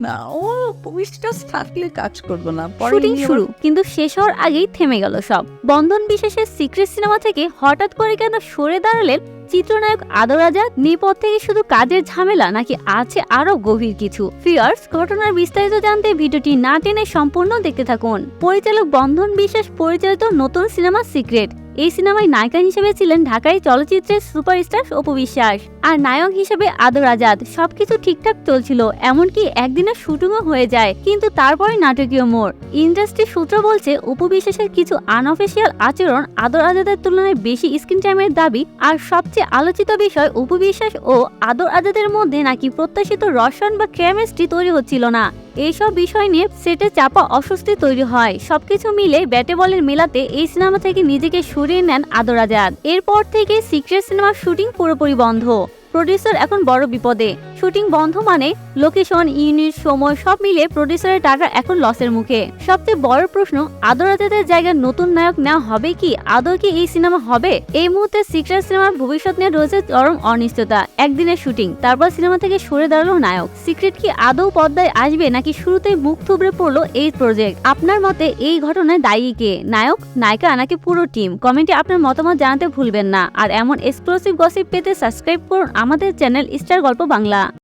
না ও বিশ্বাস থাকলে কাজ করব না। শুটিং শুরু কিন্তু শেষ হওয়ার আগেই থেমে গেল সব। বন্ধন বিশেষের সিক্রেট সিনেমা থেকে হঠাৎ করে কেন সরে দাঁড়ালেন চিত্রনায়ক আদর আজাদ নেপথ্য থেকে শুধু কাজের ঝামেলা নাকি আছে আরও গভীর কিছু? ফিয়ার্স ঘটনার বিস্তারিত জানতে ভিডিওটি না টেনে সম্পূর্ণ দেখতে থাকুন। পরিচালক বন্ধন বিশ্বাস পরিচালিত নতুন সিনেমা সিক্রেট এই সিনেমায় নায়িকা হিসেবে ছিলেন ঢাকাই চলচ্চিত্রের সুপারস্টার অপু বিশ্বাস। আর নায়ক হিসেবে আদর আজাদ সবকিছু ঠিকঠাক চলছিল, এমনকি একদিনের শুটিংও হয়ে যায়, কিন্তু তারপরে নাটকীয় মোড়। ইন্ডাস্ট্রি সূত্র বলছে, অপু বিশ্বাসের কিছু আনঅফিসিয়াল আচরণ আদর আজাদের তুলনায় বেশি স্ক্রিন টাইমের দাবি, আর সবচেয়ে আলোচিত বিষয় অপু বিশ্বাস ও আদর আজাদের মধ্যে নাকি প্রত্যাশিত রসায়ন বা কেমিস্ট্রি তৈরি হচ্ছিল না। এইসব বিষয় নিয়ে সেটে চাপা অস্বস্তি তৈরি হয়। সবকিছু মিলে ব্যাটে বলের মেলাতে এই সিনেমা থেকে নিজেকে সরিয়ে নেন আদর আজাদ। এরপর থেকে সিক্রেট সিনেমার শুটিং পুরোপুরি বন্ধ। প্রডিউসার এখন বড় বিপদে। শুটিং বন্ধ মানে লোকেশন, ইউনিট, সময় সব মিলে প্রডিউসারের টাকা এখন লসের মুখে। সবচেয়ে বড় প্রশ্ন, আদর আজাদের জায়গায় নতুন নায়ক নেওয়া হবে কি? আদৌ কি এই সিনেমা হবে? এই মুহূর্তে সিক্রেট সিনেমার ভবিষ্যৎ নিয়ে রয়েছে চরম অনিশ্চয়তা। একদিনের শুটিং, তারপর সিনেমা থেকে সরে দাঁড়াল নায়ক। সিক্রেট কি আদৌ পর্দায় আসবে নাকি শুরুতেই মুখ থুবড়ে পড়ল এই প্রজেক্ট আপনার মতে এই ঘটনায় দায়ী কে? নায়ক, নায়িকা নাকি পুরো টিম কমেন্টে আপনার মতামত জানাতে ভুলবেন না। আর এমন এক্সক্লুসিভ গসিপ পেতে সাবস্ক্রাইব করুন আমাদের চ্যানেল স্টার গল্প বাংলা।